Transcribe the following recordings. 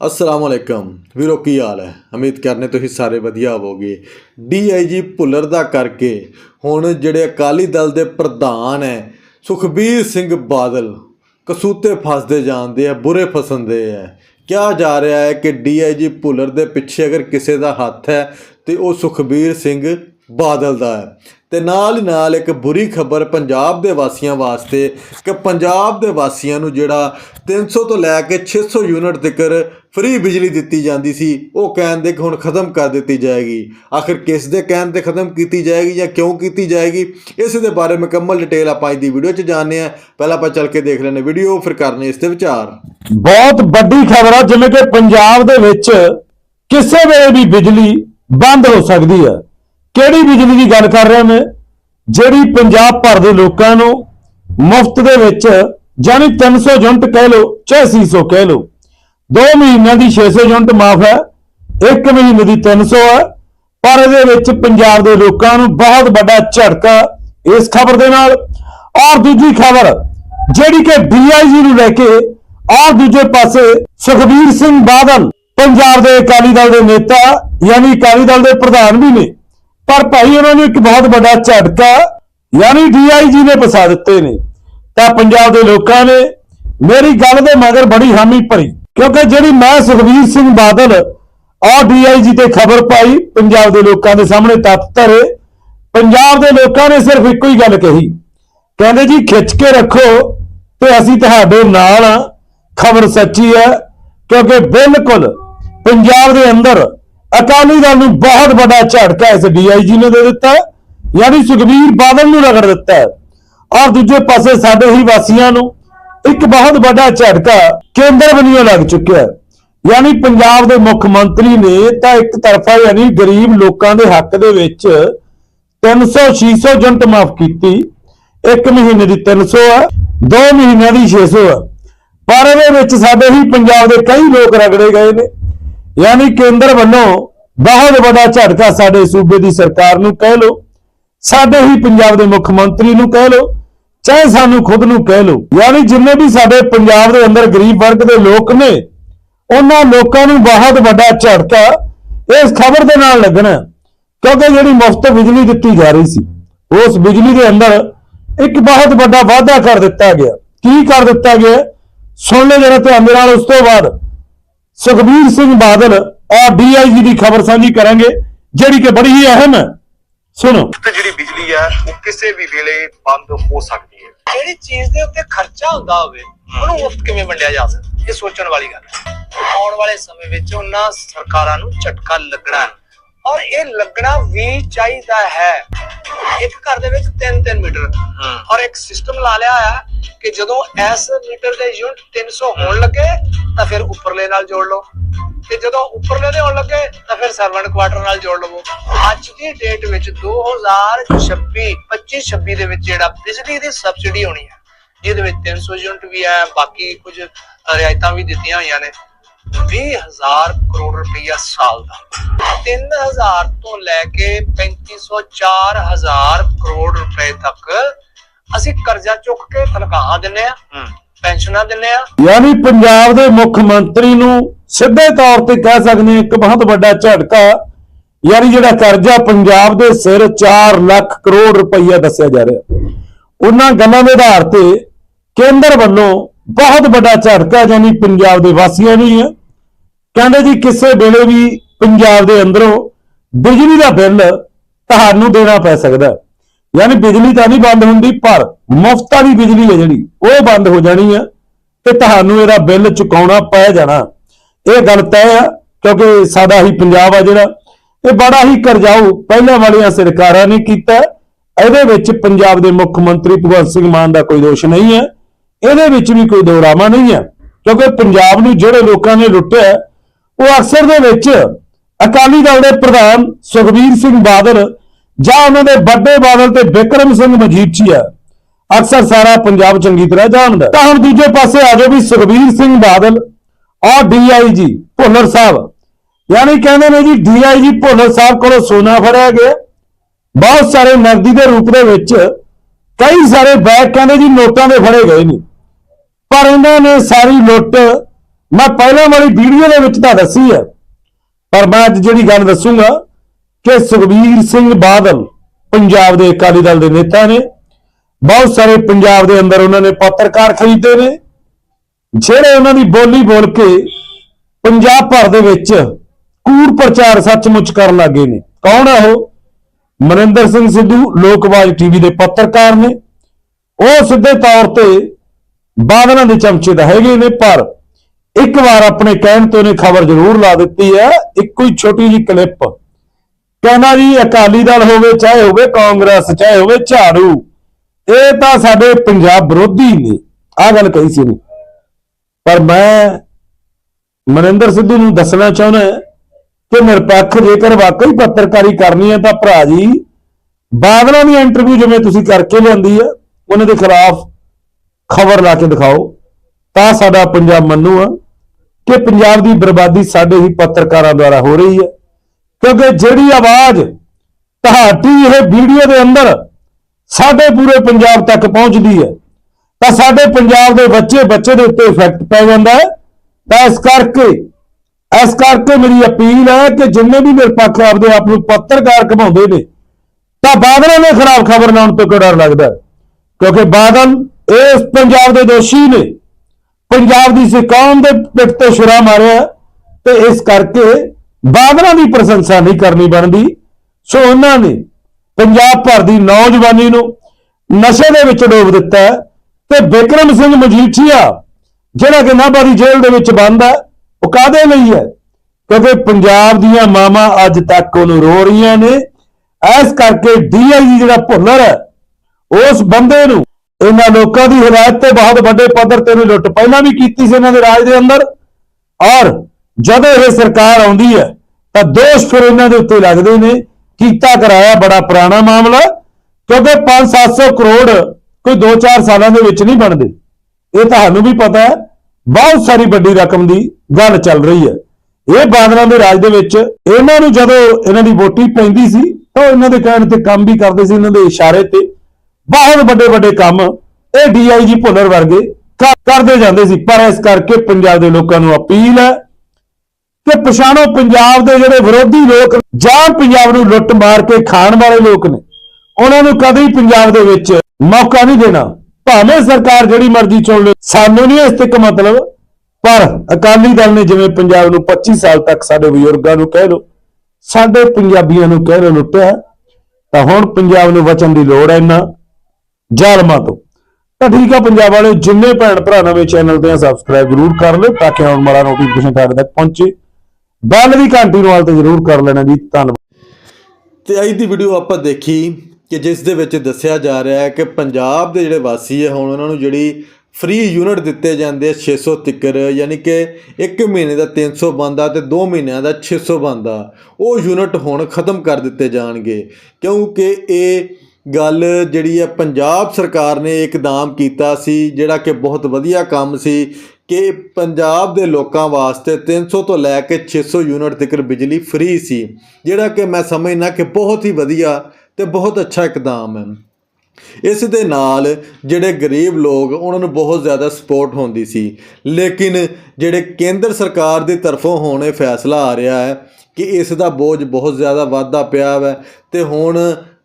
ਅਸਲਾਮ ਅਲੈਕਮ ਵੀਰੋ, ਕੀ ਹਾਲ ਹੈ? ਉਮੀਦ ਕਰਨੇ ਤੁਸੀਂ ਸਾਰੇ ਵਧੀਆ ਹੋਵੋਗੇ। ਡੀਆਈਜੀ ਭੁੱਲਰ ਦਾ ਕਰਕੇ ਹੁਣ ਜਿਹੜੇ ਅਕਾਲੀ ਦਲ ਦੇ ਪ੍ਰਧਾਨ ਹੈ, ਸੁਖਬੀਰ ਸਿੰਘ ਬਾਦਲ, ਕਸੂਤੇ ਫਸਦੇ ਜਾਂਦੇ ਆ, ਬੁਰੇ ਫਸੰਦੇ ਆ। ਕਿਹਾ ਜਾ ਰਿਹਾ ਹੈ ਕਿ ਡੀਆਈਜੀ ਭੁੱਲਰ ਦੇ ਪਿੱਛੇ ਅਗਰ ਕਿਸੇ ਦਾ ਹੱਥ ਹੈ, ਤੇ ਉਹ ਸੁਖਬੀਰ ਸਿੰਘ ਬਾਦਲ ਦਾ ਹੈ। ਤੇ ਨਾਲ ਹੀ ਨਾਲ ਇੱਕ ਬੁਰੀ ਖਬਰ ਪੰਜਾਬ ਦੇ ਵਾਸੀਆਂ ਵਾਸਤੇ ਕਿ ਪੰਜਾਬ ਦੇ ਵਾਸੀਆਂ ਨੂੰ ਜਿਹੜਾ 300 ਤੋਂ ਲੈ ਕੇ 600 ਯੂਨਿਟ ਤੱਕ ਫ੍ਰੀ ਬਿਜਲੀ ਦਿੱਤੀ ਜਾਂਦੀ ਸੀ, ਉਹ ਕਹਿਣ ਦੇ ਕਿ ਹੁਣ ਖਤਮ ਕਰ ਦਿੱਤੀ ਜਾਏਗੀ। ਆਖਿਰ ਕਿਸ ਦੇ ਕਹਿਣ ਤੇ ਖਤਮ ਕੀਤੀ ਜਾਏਗੀ ਜਾਂ ਕਿਉਂ ਕੀਤੀ ਜਾਏਗੀ, ਇਸ ਦੇ ਬਾਰੇ ਮੁਕੰਮਲ ਡਿਟੇਲ ਆਪਾਂ ਅੱਜ ਦੀ ਵੀਡੀਓ 'ਚ ਜਾਣਦੇ ਹਾਂ। ਪਹਿਲਾਂ ਆਪਾਂ ਚੱਲ ਕੇ ਦੇਖ ਲੈਂਦੇ ਵੀਡੀਓ, ਫਿਰ ਕਰਨੇ ਇਸ ਤੇ ਵਿਚਾਰ। ਬਹੁਤ ਵੱਡੀ ਖਬਰ ਆ, ਜਿਵੇਂ ਕਿ ਪੰਜਾਬ ਦੇ ਵਿੱਚ ਕਿਸੇ ਵੇਲੇ ਵੀ ਬਿਜਲੀ ਬੰਦ ਹੋ ਸਕਦੀ ਹੈ। ਕਿਹੜੀ ਬਿਜਲੀ ਦੀ ਗੱਲ ਕਰ ਰਿਹਾ ਮੈਂ? ਜਿਹੜੀ ਪੰਜਾਬ ਭਰ ਦੇ ਲੋਕਾਂ ਨੂੰ ਮੁਫਤ ਦੇ ਵਿੱਚ ਜਾਨੀ 300 ਯੂਨਿਟ ਕਹਿ ਲਓ, ਚਾਹੇ 600 ਕਹਿ ਲਓ 2 ਮਹੀਨਿਆਂ ਦੀ 600 ਯੂਨਿਟ ਮਾਫ ਹੈ 1 ਮਹੀਨੇ ਦੀ 300 ਹੈ, ਪਰ ਇਹਦੇ ਵਿੱਚ ਪੰਜਾਬ ਦੇ ਲੋਕਾਂ ਨੂੰ ਬਹੁਤ ਵੱਡਾ ਝਟਕਾ ਇਸ ਖਬਰ ਦੇ ਨਾਲ। ਔਰ ਦੂਜੀ ਖਬਰ, ਜਿਹੜੀ ਕਿ ਡੀਆਈਜੀ ਨੂੰ ਲੈ ਕੇ ਔਰ ਦੂਜੇ ਪਾਸੇ ਸੁਖਬੀਰ ਸਿੰਘ ਬਾਦਲ, ਪੰਜਾਬ ਦੇ ਅਕਾਲੀ ਦਲ ਦੇ ਨੇਤਾ, ਯਾਨੀ ਅਕਾਲੀ ਦਲ ਦੇ ਪ੍ਰਧਾਨ ਵੀ ਨੇ ਪਰ ਭਾਈ ਉਹਨਾਂ ਨੂੰ ਇੱਕ ਬਹੁਤ ਵੱਡਾ ਝਟਕਾ, ਯਾਨੀ ਡੀਆਈਜੀ ਨੇ ਫਸਾ ਦਿੱਤੇ ਨੇ। ਤਾਂ ਪੰਜਾਬ ਦੇ ਲੋਕਾਂ ਨੇ ਮੇਰੀ ਗੱਲ ਦੇ ਮਗਰ ਬੜੀ ਹਾਮੀ ਭਰੀ, ਕਿਉਂਕਿ ਜਿਹੜੀ ਮੈਂ ਸੁਖਬੀਰ ਸਿੰਘ ਬਾਦਲ ਔਰ ਡੀਆਈਜੀ ਤੇ ਖਬਰ ਪਾਈ, ਪੰਜਾਬ ਦੇ ਲੋਕਾਂ ਦੇ ਸਾਹਮਣੇ ਤੱਤ ਧਰੇ। ਪੰਜਾਬ ਦੇ ਲੋਕਾਂ ਨੇ ਸਿਰਫ ਇੱਕੋ ਹੀ ਗੱਲ ਕਹੀ, ਕਹਿੰਦੇ ਜੀ, ਖਿੱਚ ਕੇ ਰੱਖੋ ਤੇ ਅਸੀਂ ਤੁਹਾਡੇ ਨਾਲ ਆ ਖਬਰ ਸੱਚੀ ਹੈ, ਕਿਉਂਕਿ ਬਿਲਕੁਲ ਪੰਜਾਬ ਦੇ ਅੰਦਰ ਅਕਾਲੀ ਦਲ ਨੂੰ ਬਹੁਤ ਵੱਡਾ ਝਟਕਾ ਇਸ ਡੀਆਈਜੀ ਨੇ ਦੇ ਦਿੱਤਾ ਯਾਨੀ ਸੁਖਬੀਰ ਬਾਦਲ ਨੂੰ ਰਗੜ ਦਿੱਤਾ ਔਰ ਦੂਜੇ ਪਾਸੇ ਸਾਡੇ ਹੀ ਵਾਸੀਆਂ ਨੂੰ ਇੱਕ ਬਹੁਤ ਵੱਡਾ ਝਟਕਾ ਕੇਂਦਰ ਵੱਲੋਂ ਲੱਗ ਚੁੱਕਿਆ ਹੈ। ਯਾਨੀ ਪੰਜਾਬ ਦੇ ਮੁੱਖ ਮੰਤਰੀ ਨੇ ਤਾਂ ਇੱਕ ਤਰਫਾ ਯਾਨੀ ਗਰੀਬ ਲੋਕਾਂ ਦੇ ਹੱਕ ਦੇ ਵਿੱਚ 300 600 ਜਨਤ ਮਾਫ ਕੀਤੀ। ਇੱਕ ਮਹੀਨੇ ਦੀ 300 ਹੈ ਦੋ ਮਹੀਨਿਆਂ ਦੀ 600 ਹੈ ਪਰ ਇਹਦੇ ਵਿੱਚ ਸਾਡੇ ਹੀ ਪੰਜਾਬ ਦੇ ਕਈ ਲੋਕ ਰਗੜੇ ਗਏ ਨੇ। ਯਾਨੀ ਕੇਂਦਰ ਵੱਲੋਂ ਬਹੁਤ ਵੱਡਾ ਝਟਕਾ ਸਾਡੇ ਸੂਬੇ ਦੀ ਸਰਕਾਰ ਨੂੰ ਕਹਿ ਲਓ, ਸਾਡੇ ਹੀ ਪੰਜਾਬ ਦੇ ਮੁੱਖ ਮੰਤਰੀ ਨੂੰ ਕਹਿ ਲਓ, ਚਾਹੇ ਸਾਨੂੰ ਖੁਦ ਨੂੰ ਕਹਿ ਲਓ। ਯਾਨੀ ਜਿੰਨੇ ਵੀ ਸਾਡੇ ਪੰਜਾਬ ਦੇ ਅੰਦਰ ਗਰੀਬ ਵਰਗ ਦੇ ਲੋਕ ਨੇ, ਉਹਨਾਂ ਲੋਕਾਂ ਨੂੰ ਬਹੁਤ ਵੱਡਾ ਝਟਕਾ ਇਸ ਖਬਰ ਦੇ ਨਾਲ ਲੱਗਣਾ ਕਿਉਂਕਿ ਜਿਹੜੀ ਮੁਫਤ ਬਿਜਲੀ ਦਿੱਤੀ ਜਾ ਰਹੀ ਸੀ, ਉਸ ਬਿਜਲੀ ਦੇ ਅੰਦਰ ਇੱਕ ਬਹੁਤ ਵੱਡਾ ਵਾਅਦਾ ਕਰ ਦਿੱਤਾ ਗਿਆ। ਕੀ ਕਰ ਦਿੱਤਾ ਗਿਆ? ਸੁਣ ਲੈ ਜਰਾ ਧਿਆਨ ਨਾਲ, ਉਸ ਤੋਂ ਬਾਅਦ ਸੁਖਬੀਰ ਸਿੰਘ ਬਾਦਲ ਔਰ ਡੀਆਈਜੀ ਦੀ ਖਬਰ ਸਾਂਝੀ ਕਰਾਂਗੇ ਜਿਹੜੀ ਕਿ ਬੜੀ ਹੀ ਅਹਿਮ ਹੈ। ਸੁਣੋ। ਤੇ ਜਿਹੜੀ ਬਿਜਲੀ ਹੈ ਉਹ ਕਿਸੇ ਵੀ ਵੇਲੇ ਬੰਦ ਹੋ ਸਕਦੀ ਹੈ। ਜਿਹੜੀ ਚੀਜ਼ ਦੇ ਉੱਤੇ ਖਰਚਾ ਹੁੰਦਾ ਹੋਵੇ ਉਹਨੂੰ ਮੁਫਤ ਕਿਵੇਂ ਵੰਡਿਆ ਜਾ ਸਕਦਾ? ਇਹ ਸੋਚਣ ਵਾਲੀ ਗੱਲ ਹੈ। ਆਉਣ ਵਾਲੇ ਸਮੇਂ ਵਿੱਚ ਉਹਨਾਂ ਸਰਕਾਰਾਂ ਨੂੰ ਝਟਕਾ ਲੱਗਣਾ ਔਰ ਇਹ ਲੱਗਣਾ ਵੀ ਚਾਹੀਦਾ ਹੈ ਇੱਕ ਘਰ ਦੇ ਵਿੱਚ 3-3 ਮੀਟਰ। ਔਰ ਇੱਕ ਸਿਸਟਮ ਲਾ ਲਿਆ ਹੈ ਕਿ ਜਦੋਂ ਇਸ ਮੀਟਰ ਦੇ ਯੂਨਿਟ 300 ਹੋਣ ਲੱਗੇ ਤਾਂ ਫਿਰ ਉੱਪਰਲੇ ਨਾਲ ਜੋੜ ਲਓ। ਤੇ ਜਦੋਂ ਉੱਪਰਲੇ ਦੇ ਹੋਣ ਲੱਗੇ ਤਾਂ ਫਿਰ ਸਰਵੈਂਟ ਕੁਆਟਰ ਨਾਲ ਜੋੜ ਲਵੋ। ਅੱਜ ਦੀ ਡੇਟ ਵਿੱਚ 2026 25 26 ਦੇ ਵਿੱਚ ਜਿਹੜਾ ਬਿਜਲੀ ਦੀ ਸਬਸਿਡੀ ਹੋਣੀ ਹੈ ਜਿਹਦੇ ਵਿੱਚ 300 ਯੂਨਿਟ ਵੀ ਹੈ ਬਾਕੀ ਕੁਝ ਰਿਆਇਤਾਂ ਵੀ ਦਿੱਤੀਆਂ ਹੋਈਆਂ ਨੇ। 20000 ਕਰੋੜ ਰੁਪਈਆ ਸਾਲ ਦਾ। 3000 ਤੋਂ ਲੈ ਕੇ 3500 4000 ਕਰੋੜ ਰੁਪਏ ਤੱਕ ਅਸੀਂ ਕਰਜ਼ਾ ਚੁੱਕ ਕੇ ਤਨਖਾਹਾਂ ਦਿੰਨੇ ਆ ਪੈਨਸ਼ਨਾਂ ਦਿੰਨੇ ਆ ਯਾਨੀ ਪੰਜਾਬ ਦੇ ਮੁੱਖ ਮੰਤਰੀ ਨੂੰ ਸਿੱਧੇ ਤੌਰ ਤੇ ਕਹਿ ਸਕਦੇ ਹਾਂ ਇੱਕ ਬਹੁਤ ਵੱਡਾ ਝਟਕਾ ਯਾਨੀ ਜਿਹੜਾ ਕਰਜ਼ਾ ਪੰਜਾਬ ਦੇ ਸਿਰ 4 ਲੱਖ ਕਰੋੜ ਰੁਪਈਆ ਦੱਸਿਆ ਜਾ ਰਿਹਾ। ਉਹਨਾਂ ਗੱਲਾਂ ਦੇ ਆਧਾਰ ਤੇ ਕੇਂਦਰ ਵੱਲੋਂ ਬਹੁਤ ਵੱਡਾ ਝਟਕਾ ਯਾਨੀ ਪੰਜਾਬ ਦੇ ਵਾਸੀਆਂ ਨੂੰ ਹੀ ਹੈ। ਕਹਿੰਦੇ ਜੀ, ਕਿਸੇ ਵੇਲੇ ਵੀ ਪੰਜਾਬ ਦੇ ਅੰਦਰੋਂ ਬਿਜਲੀ ਦਾ ਬਿੱਲ ਤੁਹਾਨੂੰ ਦੇਣਾ ਪੈ ਸਕਦਾ ਯਾਨੀ ਬਿਜਲੀ ਤਾਂ ਨਹੀਂ ਬੰਦ ਹੁੰਦੀ, ਪਰ ਮੁਫਤ ਵਾਲੀ ਬਿਜਲੀ ਹੈ ਜਿਹੜੀ, ਉਹ ਬੰਦ ਹੋ ਜਾਣੀ ਹੈ ਤੇ ਤੁਹਾਨੂੰ ਇਹਦਾ ਬਿੱਲ ਚੁਕਾਉਣਾ ਪੈ ਜਾਣਾ। ਇਹ ਗੱਲ ਤੈਅ ਆ, ਕਿਉਂਕਿ ਸਾਡਾ ਹੀ ਪੰਜਾਬ ਆ ਜਿਹੜਾ, ਇਹ ਬੜਾ ਹੀ ਕਰਜ਼ਾਊ ਪਹਿਲਾਂ ਵਾਲੀਆਂ ਸਰਕਾਰਾਂ ਨੇ ਕੀਤਾ। ਇਹਦੇ ਵਿੱਚ ਪੰਜਾਬ ਦੇ ਮੁੱਖ ਮੰਤਰੀ ਭਗਵੰਤ ਸਿੰਘ ਮਾਨ ਦਾ ਕੋਈ ਦੋਸ਼ ਨਹੀਂ ਹੈ। ਇਹਦੇ ਵਿੱਚ ਵੀ ਕੋਈ ਦੋਰਾਮਾ ਨਹੀਂ ਹੈ ਕਿਉਂਕਿ ਪੰਜਾਬ ਨੂੰ ਜਿਹੜੇ ਲੋਕਾਂ ਨੇ ਲੁੱਟਿਆ, ਉਹ ਅਕਸਰ ਦੇ ਵਿੱਚ ਅਕਾਲੀ ਦਲ ਦੇ ਪ੍ਰਧਾਨ ਸੁਖਬੀਰ ਸਿੰਘ ਬਾਦਲ ਜਾਂ ਉਹਨਾਂ ਦੇ ਵੱਡੇ ਬਾਦਲ ਤੇ ਬਿਕਰਮ ਸਿੰਘ ਮਜੀਠੀਆ ਅਕਸਰ ਸਾਰਾ ਪੰਜਾਬ ਚੰਗੀ ਤਰ੍ਹਾਂ ਜਾਣਦਾ। ਤਾਂ ਹੁਣ ਦੂਜੇ ਪਾਸੇ ਆ ਜਾਓ ਵੀ ਸੁਖਬੀਰ ਸਿੰਘ ਬਾਦਲ ਔਰ ਡੀਆਈਜੀ ਭੁੱਲਰ ਸਾਹਿਬ। ਯਾਨੀ ਕਹਿੰਦੇ ਨੇ ਜੀ ਡੀਆਈਜੀ ਭੁੱਲਰ ਸਾਹਿਬ ਕੋਲੋਂ ਸੋਨਾ ਫੜਿਆ ਗਿਆ। ਬਹੁਤ ਸਾਰੇ ਨਕਦੀ ਦੇ ਰੂਪ ਦੇ ਵਿੱਚ ਕਈ ਸਾਰੇ ਬੈਗ ਕਹਿੰਦੇ ਜੀ, ਨੋਟਾਂ ਦੇ ਫੜੇ ਗਏ ਨੇ। ਪਰ ਇਹਨਾਂ ਨੇ ਸਾਰੀ ਲੁੱਟ, ਮੈਂ ਪਹਿਲਾਂ ਵਾਲੀ ਵੀਡੀਓ ਦੇ ਵਿੱਚ ਤਾਂ ਦੱਸੀ ਹੈ, ਪਰ ਮੈਂ ਅੱਜ ਜਿਹੜੀ ਗੱਲ ਦੱਸੂਗਾ ਕਿ ਸੁਖਬੀਰ ਸਿੰਘ ਬਾਦਲ ਪੰਜਾਬ ਦੇ ਅਕਾਲੀ ਦਲ ਦੇ ਨੇਤਾ ਨੇ, ਬਹੁਤ ਸਾਰੇ ਪੰਜਾਬ ਦੇ ਅੰਦਰ ਉਹਨਾਂ ਨੇ ਪੱਤਰਕਾਰ ਖਰੀਦੇ ਨੇ, ਜਿਹੜੇ ਉਹਨਾਂ ਦੀ ਬੋਲੀ ਬੋਲ ਕੇ ਪੰਜਾਬ ਭਰ ਦੇ ਵਿੱਚ ਕੂੜ ਪ੍ਰਚਾਰ ਸੱਚਮੁੱਚ ਕਰਨ ਲੱਗੇ ਨੇ। ਕੌਣ ਹੈ ਉਹ? ਮਨਿੰਦਰ ਸਿੰਘ ਸਿੱਧੂ ਲੋਕਵਾਜ ਟੀਵੀ ਦੇ ਪੱਤਰਕਾਰ ਨੇ। ਉਹ ਸਿੱਧੇ ਤੌਰ ਤੇ ਬਾਦਲਾਂ ਦੇ ਚਮਚੇ ਤਾਂ ਹੈਗੇ ਨੇ, ਪਰ ਇੱਕ ਵਾਰ ਆਪਣੇ ਕਹਿਣ ਤੋਂ ਨੇ ਖਬਰ ਜ਼ਰੂਰ ਲਾ ਦਿੱਤੀ ਹੈ। ਇੱਕੋ ਹੀ ਛੋਟੀ ਜਿਹੀ ਕਲਿੱਪ ਕਹਿੰਦਾ ਜੀ, ਅਕਾਲੀ ਦਲ ਹੋਵੇ, ਚਾਹੇ ਹੋਵੇ ਕਾਂਗਰਸ, ਚਾਹੇ ਹੋਵੇ ਝਾੜੂ, ਇਹ ਤਾਂ ਸਾਡੇ ਪੰਜਾਬ ਵਿਰੋਧੀ ਨੇ। ਆਹ ਗੱਲ ਕਹੀ ਸੀ ਉਹਨੇ। ਪਰ ਮੈਂ ਮਨਿੰਦਰ ਸਿੱਧੂ ਨੂੰ ਦੱਸਣਾ ਚਾਹੁੰਦਾ ਕਿ ਨਿਰਪੱਖ ਜੇਕਰ ਵਾਕਈ ਪੱਤਰਕਾਰੀ ਕਰਨੀ ਹੈ ਤਾਂ ਭਰਾ ਜੀ, ਬਾਦਲਾਂ ਦੀ ਇੰਟਰਵਿਊ ਜਿਵੇਂ ਤੁਸੀਂ ਕਰਕੇ ਲਿਆਂਦੀ ਹੈ, ਉਹਨਾਂ ਦੇ ਖਿਲਾਫ ਖਬਰ ਲਾ ਕੇ ਦਿਖਾਓ। ਤਾਂ ਸਾਡਾ ਪੰਜਾਬ ਮੰਨੂ ਆ ਕਿ ਪੰਜਾਬ ਦੀ ਬਰਬਾਦੀ ਸਾਡੇ ਹੀ ਪੱਤਰਕਾਰਾਂ ਦੁਆਰਾ ਹੋ ਰਹੀ ਹੈ। ਕਿਉਂਕਿ ਜਿਹੜੀ ਆਵਾਜ਼ ਤੁਹਾਡੀ ਇਹ ਵੀਡੀਓ ਦੇ ਅੰਦਰ ਸਾਡੇ ਪੂਰੇ ਪੰਜਾਬ ਤੱਕ ਪਹੁੰਚਦੀ ਹੈ, ਤਾਂ ਸਾਡੇ ਪੰਜਾਬ ਦੇ ਬੱਚੇ ਬੱਚੇ ਦੇ ਉੱਤੇ ਇਫੈਕਟ ਪੈ ਜਾਂਦਾ ਹੈ। ਤਾਂ ਇਸ ਕਰਕੇ ਇਸ ਕਰਕੇ ਮੇਰੀ ਅਪੀਲ ਹੈ ਕਿ ਜਿੰਨੇ ਵੀ ਨਿਰਪੱਖ ਆਪਦੇ ਆਪ ਨੂੰ ਪੱਤਰਕਾਰ ਕਮਾਉਂਦੇ ਨੇ, ਤਾਂ ਬਾਦਲਾਂ ਦੇ ਖਰਾਬ ਖਬਰ ਲਾਉਣ ਤੋਂ ਕਿਉਂ ਡਰ ਲੱਗਦਾ ਕਿਉਂਕਿ ਬਾਦਲ ਇਸ ਪੰਜਾਬ ਦੇ ਦੋਸ਼ੀ ਨੇ ਪੰਜਾਬ ਦੀ ਸਿੱਖ ਦੇ ਪਿੱਠ ਤੇ ਛੁਰਾ ਮਾਰਿਆ ਤੇ ਇਸ ਕਰਕੇ ਬਾਦਲਾਂ ਦੀ ਪ੍ਰਸ਼ੰਸਾ ਨਹੀਂ ਕਰਨੀ ਬਣਦੀ। ਸੋ ਉਹਨਾਂ ਨੇ ਪੰਜਾਬ ਭਰ ਦੀ ਨੌਜਵਾਨੀ ਨੂੰ ਨਸ਼ੇ ਦੇ ਵਿੱਚ ਡੋਬ ਦਿੱਤਾ ਤੇ ਬਿਕਰਮ ਸਿੰਘ ਮਜੀਠੀਆ, ਜਿਹੜਾ ਕਿ ਨਾਭਾ ਦੀ ਜੇਲ੍ਹ ਦੇ ਵਿੱਚ ਬੰਦ ਹੈ, ਉਹ ਕਾਦੇ ਲਈ ਹੈ? ਕਿਉਂਕਿ ਪੰਜਾਬ ਦੀਆਂ ਮਾਵਾਂ ਅੱਜ ਤੱਕ ਉਹਨੂੰ ਰੋ ਰਹੀਆਂ ਨੇ। ਇਸ ਕਰਕੇ ਡੀਆਈਜੀ ਜਿਹੜਾ ਭੁੱਲਰ ਹੈ, ਉਸ ਬੰਦੇ ਨੂੰ ਇਹਨਾਂ ਲੋਕਾਂ ਦੀ ਹਦਾਇਤ ਤੇ ਬਹੁਤ ਵੱਡੇ ਪੱਧਰ ਤੇ ਇਹਨੇ ਲੁੱਟ। ਪਹਿਲਾਂ ਵੀ ਕੀਤੀ ਸੀ ਇਹਨਾਂ ਦੇ ਰਾਜ ਦੇ ਅੰਦਰ। ਔਰ ਜਦੋਂ ਇਹ ਸਰਕਾਰ ਆਉਂਦੀ ਹੈ, ਤਾਂ ਦੋਸ਼ ਫਿਰ ਇਹਨਾਂ ਦੇ ਉੱਤੇ ਲੱਗਦੇ ਨੇ। ਕੀਤਾ ਕਰਾਇਆ ਬੜਾ ਪੁਰਾਣਾ ਮਾਮਲਾ, ਕਿਉਂਕਿ 5-700 ਕਰੋੜ ਕੋਈ 2-4 ਸਾਲਾਂ ਦੇ ਵਿੱਚ ਨਹੀਂ ਬਣਦੇ। ਇਹ ਤੁਹਾਨੂੰ ਵੀ ਪਤਾ ਹੈ, ਬਹੁਤ ਸਾਰੀ ਵੱਡੀ ਰਕਮ ਦੀ ਗੱਲ ਚੱਲ ਰਹੀ ਹੈ। ਇਹ ਬਾਦਲਾਂ ਦੇ ਰਾਜ ਦੇ ਵਿੱਚ ਇਹਨਾਂ ਨੂੰ ਜਦੋਂ ਇਹਨਾਂ ਦੀ ਵੋਟੀ ਪੈਂਦੀ ਸੀ, ਤਾਂ ਉਹ ਇਹਨਾਂ ਦੇ ਕਹਿਣ ਤੇ ਕੰਮ ਵੀ ਕਰਦੇ ਸੀ, ਇਹਨਾਂ ਦੇ ਇਸ਼ਾਰੇ ਤੇ। ਬਹੁਤ ਵੱਡੇ ਵੱਡੇ ਕੰਮ ਇਹ ਡੀਆਈਜੀ ਭੁੱਲਰ ਵਰਗੇ ਕਰਦੇ ਜਾਂਦੇ ਸੀ, ਪਰ ਇਸ ਕਰਕੇ ਪੰਜਾਬ ਦੇ ਲੋਕਾਂ ਨੂੰ ਅਪੀਲ ਹੈ ਕਿ ਪਛਾਣੋ ਪੰਜਾਬ ਦੇ ਜਿਹੜੇ ਵਿਰੋਧੀ ਲੋਕ ਜਾਂ ਪੰਜਾਬ ਨੂੰ ਲੁੱਟ ਮਾਰ ਕੇ ਖਾਣ ਵਾਲੇ ਲੋਕ ਨੇ, ਉਹਨਾਂ ਨੂੰ ਕਦੇ ਪੰਜਾਬ ਦੇ ਵਿੱਚ ਮੌਕਾ ਨਹੀਂ ਦੇਣਾ। ਭਾਵੇਂ ਸਰਕਾਰ ਜਿਹੜੀ ਮਰਜ਼ੀ ਚੁਣ ਲੇ ਸਾਨੂੰ ਨਹੀਂ ਇਸ ਤੇ ਤੱਕ ਮਤਲਬ, ਪਰ ਅਕਾਲੀ ਦਲ ਨੇ ਜਿਵੇਂ ਪੰਜਾਬ ਨੂੰ 25 ਸਾਲ ਤੱਕ ਸਾਡੇ ਬਜ਼ੁਰਗਾਂ ਨੂੰ ਕਹਿ ਲੋ ਸਾਡੇ ਪੰਜਾਬੀਆਂ ਨੂੰ ਕਹਿ ਲੋ ਲੁੱਟਿਆ, ਤਾਂ ਹੁਣ ਪੰਜਾਬ ਨੂੰ ਵਚਨ ਦੀ ਲੋੜ ਹੈ ਇਹਨਾਂ ਜ਼ਾਲਮਾਂ ਤੋਂ। ਤਾਂ ਠੀਕ ਆ ਪੰਜਾਬ ਵਾਲੇ ਜਿੰਨੇ ਭੈਣ ਭਰਾ ਨਵੇਂ ਚੈਨਲ ਤੇ ਆ ਸਬਸਕ੍ਰਾਈਬ ਜ਼ਰੂਰ ਕਰ ਲਿਓ ਤਾਂ ਕਿ ਆਉਣ ਵਾਲਾ ਨੋਟੀਫਿਕੇਸ਼ਨ ਤੁਹਾਡੇ ਤੱਕ ਪਹੁੰਚੇ। ਬੈਲ ਦੀ ਘੰਟੀ ਨੂੰ ਵਾਲ ਤੇ ਜ਼ਰੂਰ ਕਰ ਲੈਣਾ ਜੀ। ਧੰਨਵਾਦ। ਤੇ ਅੱਜ ਦੀ ਵੀਡੀਓ ਆਪਾਂ ਦੇਖੀ ਕਿ ਜਿਸ ਦੇ ਵਿੱਚ ਦੱਸਿਆ ਜਾ ਰਿਹਾ ਹੈ ਕਿ ਪੰਜਾਬ ਦੇ ਜਿਹੜੇ ਵਾਸੀ ਹੈ ਹੁਣ ਉਹਨਾਂ ਨੂੰ ਜਿਹੜੀ ਫ੍ਰੀ ਯੂਨਿਟ ਦਿੱਤੇ ਜਾਂਦੇ ਆ 600 ਤਿੱਕਰ, ਯਾਨੀ ਕਿ 1 ਮਹੀਨੇ ਦਾ 300 ਬੰਦਾ ਤੇ 2 ਮਹੀਨਿਆਂ ਦਾ 600 ਬੰਦਾ, ਉਹ ਯੂਨਿਟ ਹੁਣ ਖਤਮ ਕਰ ਦਿੱਤੇ ਜਾਣਗੇ। ਕਿਉਂਕਿ ਇਹ ਗੱਲ ਜਿਹੜੀ ਹੈ ਪੰਜਾਬ ਸਰਕਾਰ ਨੇ ਇੱਕਦਾਮ ਕੀਤਾ ਸੀ, ਜਿਹੜਾ ਕਿ ਬਹੁਤ ਵਧੀਆ ਕੰਮ ਸੀ ਕਿ ਪੰਜਾਬ ਦੇ ਲੋਕਾਂ ਵਾਸਤੇ 300 ਤੋਂ ਲੈ ਕੇ 600 ਯੂਨਿਟ ਤੱਕ ਬਿਜਲੀ ਫ੍ਰੀ ਸੀ, ਜਿਹੜਾ ਕਿ ਮੈਂ ਸਮਝਣਾ ਕਿ ਬਹੁਤ ਹੀ ਵਧੀਆ ਤੇ ਬਹੁਤ ਅੱਛਾ ਇਕਦਾਮ ਹੈ। ਇਸ ਦੇ ਨਾਲ ਜਿਹੜੇ ਗਰੀਬ ਲੋਕ, ਉਹਨਾਂ ਨੂੰ ਬਹੁਤ ਜ਼ਿਆਦਾ ਸਪੋਰਟ ਹੁੰਦੀ ਸੀ। ਲੇਕਿਨ ਜਿਹੜੇ ਕੇਂਦਰ ਸਰਕਾਰ ਦੀ ਤਰਫੋਂ ਹੁਣ ਇਹ ਫੈਸਲਾ ਆ ਰਿਹਾ ਹੈ ਕਿ ਇਸ ਦਾ ਬੋਝ ਬਹੁਤ ਜ਼ਿਆਦਾ ਵਾਧਾ ਪਿਆ ਹੈ ਤੇ ਹੁਣ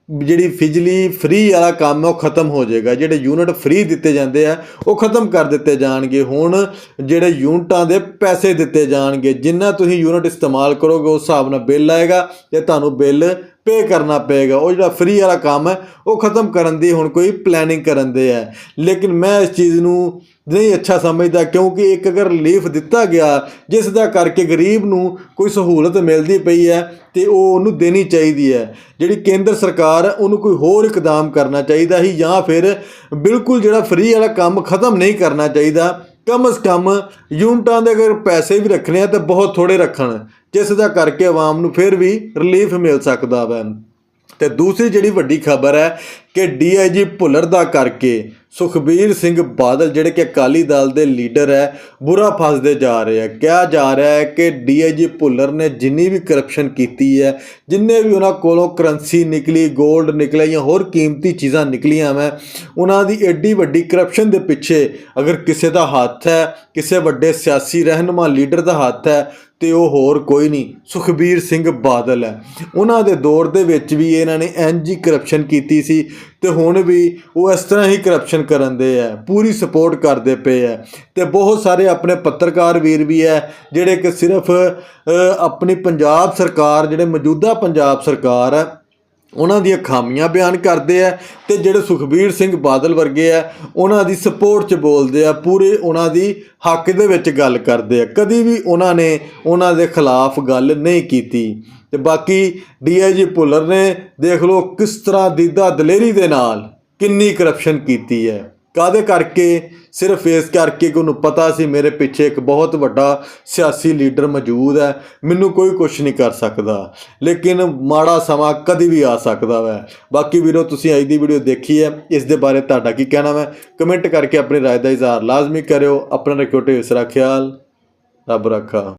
ਜਿਹੜੀ ਫਿਜਲੀ ਫ੍ਰੀ ਵਾਲਾ ਕੰਮ ਹੈ ਉਹ ਖਤਮ ਹੋ ਜਾਏਗਾ। ਜਿਹੜੇ ਯੂਨਿਟ ਫ੍ਰੀ ਦਿੱਤੇ ਜਾਂਦੇ ਆ, ਉਹ ਖਤਮ ਕਰ ਦਿੱਤੇ ਜਾਣਗੇ। ਹੁਣ ਜਿਹੜੇ ਯੂਨਿਟਾਂ ਦੇ ਪੈਸੇ ਦਿੱਤੇ ਜਾਣਗੇ, ਜਿੰਨਾ ਤੁਸੀਂ ਯੂਨਿਟ ਇਸਤੇਮਾਲ ਕਰੋਗੇ, ਉਸ ਹਿਸਾਬ ਨਾਲ ਬਿੱਲ ਆਏਗਾ ਤੇ ਤੁਹਾਨੂੰ ਬਿੱਲ ਪੇ ਕਰਨਾ ਪਏਗਾ। ਉਹ ਜਿਹੜਾ ਫ੍ਰੀ ਵਾਲਾ ਕੰਮ ਹੈ, ਉਹ ਖਤਮ ਕਰਨ ਦੀ ਹੁਣ ਕੋਈ ਪਲੈਨਿੰਗ ਕਰਨ ਦੇ ਹੈ। ਲੇਕਿਨ ਮੈਂ ਇਸ ਚੀਜ਼ ਨੂੰ ਨਹੀਂ ਅੱਛਾ ਸਮਝਦਾ, ਕਿਉਂਕਿ ਇੱਕ ਅਗਰ ਰਿਲੀਫ ਦਿੱਤਾ ਗਿਆ, ਜਿਸ ਦਾ ਕਰਕੇ ਗਰੀਬ ਨੂੰ ਕੋਈ ਸਹੂਲਤ ਮਿਲਦੀ ਪਈ ਹੈ, ਤੇ ਉਹ ਉਹਨੂੰ ਦੇਣੀ ਚਾਹੀਦੀ ਹੈ। ਜਿਹੜੀ ਕੇਂਦਰ ਸਰਕਾਰ ਹੈ, ਉਹਨੂੰ ਕੋਈ ਹੋਰ ਇਕਦਾਮ ਕਰਨਾ ਚਾਹੀਦਾ ਸੀ, ਜਾਂ ਫਿਰ ਬਿਲਕੁਲ ਜਿਹੜਾ ਫ੍ਰੀ ਵਾਲਾ ਕੰਮ ਖਤਮ ਨਹੀਂ ਕਰਨਾ ਚਾਹੀਦਾ, ਕਮ ਸ ਕਮ ਯੂਨਿਟਾਂ ਦੇ ਅਗਰ ਪੈਸੇ ਵੀ ਰੱਖਣੇ ਆ, ਤਾਂ ਬਹੁਤ ਥੋੜੇ ਰੱਖਣ। ਜਿਸ ਦਾ ਕਰਕੇ ਆਵਾਮ ਨੂੰ ਫਿਰ ਵੀ ਰਿਲੀਫ ਮਿਲ ਸਕਦਾ ਵੈ। ਤੇ ਦੂਸਰੀ ਜਿਹੜੀ ਵੱਡੀ ਖਬਰ ਹੈ ਕਿ ਡੀਆਈਜੀ ਭੁੱਲਰ ਦਾ ਕਰਕੇ ਸੁਖਬੀਰ ਸਿੰਘ ਬਾਦਲ, ਜਿਹੜੇ ਕਿ ਅਕਾਲੀ ਦਲ ਦੇ ਲੀਡਰ ਹੈ, ਬੁਰਾ ਫਸਦੇ ਜਾ ਰਹੇ ਆ ਕਿਹਾ ਜਾ ਰਿਹਾ ਹੈ ਕਿ ਡੀਆਈਜੀ ਭੁੱਲਰ ਨੇ ਜਿੰਨੀ ਵੀ ਕਰਪਸ਼ਨ ਕੀਤੀ ਹੈ, ਜਿੰਨੇ ਵੀ ਉਹਨਾਂ ਕੋਲੋਂ ਕਰੰਸੀ ਨਿਕਲੀ 골ਡ ਨਿਕਲਿਆ ਜਾਂ ਹੋਰ ਕੀਮਤੀ ਚੀਜ਼ਾਂ ਨਿਕਲੀਆਂ ਮੈਂ ਉਹਨਾਂ ਦੀ ਐਡੀ ਵੱਡੀ ਕਰਪਸ਼ਨ ਦੇ ਪਿੱਛੇ ਅਗਰ ਕਿਸੇ ਦਾ ਹੱਥ ਹੈ, ਕਿਸੇ ਵੱਡੇ ਸਿਆਸੀ ਰਹਿਨੁਮਾ ਲੀਡਰ ਦਾ ਹੱਥ ਹੈ, ਤੇ ਉਹ ਹੋਰ ਕੋਈ ਨਹੀਂ, ਸੁਖਬੀਰ ਸਿੰਘ ਬਾਦਲ ਹੈ। ਉਹਨਾਂ ਦੇ ਦੌਰ ਦੇ ਵਿੱਚ ਵੀ ਇਹਨਾਂ ਨੇ ਐਨਜੀ ਕਰਪਸ਼ਨ ਕੀਤੀ ਸੀ ਤੇ ਹੁਣ ਵੀ ਉਹ ਇਸ ਤਰ੍ਹਾਂ ਹੀ ਕਰਪਸ਼ਨ ਕਰਨ ਦੇ ਹੈ ਪੂਰੀ ਸਪੋਰਟ ਕਰਦੇ ਪਏ ਹੈ ਤੇ ਬਹੁਤ ਸਾਰੇ ਆਪਣੇ ਪੱਤਰਕਾਰ ਵੀਰ ਵੀ ਹੈ ਜਿਹੜੇ ਕਿ ਸਿਰਫ ਆਪਣੀ ਪੰਜਾਬ ਸਰਕਾਰ, ਜਿਹੜੇ ਮੌਜੂਦਾ ਪੰਜਾਬ ਸਰਕਾਰ ਹੈ ਉਹਨਾਂ ਦੀਆਂ ਖਾਮੀਆਂ ਬਿਆਨ ਕਰਦੇ ਆ ਤੇ ਜਿਹੜੇ ਸੁਖਬੀਰ ਸਿੰਘ ਬਾਦਲ ਵਰਗੇ ਆ, ਉਹਨਾਂ ਦੀ ਸਪੋਰਟ 'ਚ ਬੋਲਦੇ ਆ, ਪੂਰੇ ਉਹਨਾਂ ਦੀ ਹੱਕ ਦੇ ਵਿੱਚ ਗੱਲ ਕਰਦੇ ਆ। ਕਦੀ ਵੀ ਉਹਨਾਂ ਨੇ ਉਹਨਾਂ ਦੇ ਖਿਲਾਫ ਗੱਲ ਨਹੀਂ ਕੀਤੀ। ਤੇ ਬਾਕੀ ਡੀਆਈਜੀ ਭੁੱਲਰ ਨੇ ਦੇਖ ਲਓ ਕਿਸ ਤਰ੍ਹਾਂ ਦੀਦਾ ਦਲੇਰੀ ਦੇ ਨਾਲ ਕਿੰਨੀ ਕਰਪਸ਼ਨ ਕੀਤੀ ਹੈ। ਕਾਦੇ ਕਰਕੇ ਸਿਰਫ ਇਸ ਕਰਕੇ ਕਿ ਉਹਨੂੰ ਪਤਾ ਸੀ ਮੇਰੇ ਪਿੱਛੇ ਇੱਕ ਬਹੁਤ ਵੱਡਾ ਸਿਆਸੀ ਲੀਡਰ ਮੌਜੂਦ ਹੈ ਮੈਨੂੰ ਕੋਈ ਕੁਝ ਨਹੀਂ ਕਰ ਸਕਦਾ ਲੇਕਿਨ ਮਾੜਾ ਸਮਾਂ ਕਦੀ ਵੀ ਆ ਸਕਦਾ ਹੈ ਬਾਕੀ ਵੀਰੋ ਤੁਸੀਂ ਅੱਜ ਦੀ ਵੀਡੀਓ ਦੇਖੀ ਹੈ ਇਸ ਦੇ ਬਾਰੇ ਤੁਹਾਡਾ ਕੀ ਕਹਿਣਾ ਹੈ ਕਮੈਂਟ ਕਰਕੇ ਆਪਣੀ رائے ਦਾ ਇਜ਼ਹਾਰ ਲਾਜ਼ਮੀ ਕਰਿਓ ਆਪਣਾ ਰੱਖਿਓ ਢੇਰ ਸਾਰਾ ਖਿਆਲ ਰੱਬ ਰੱਖਾ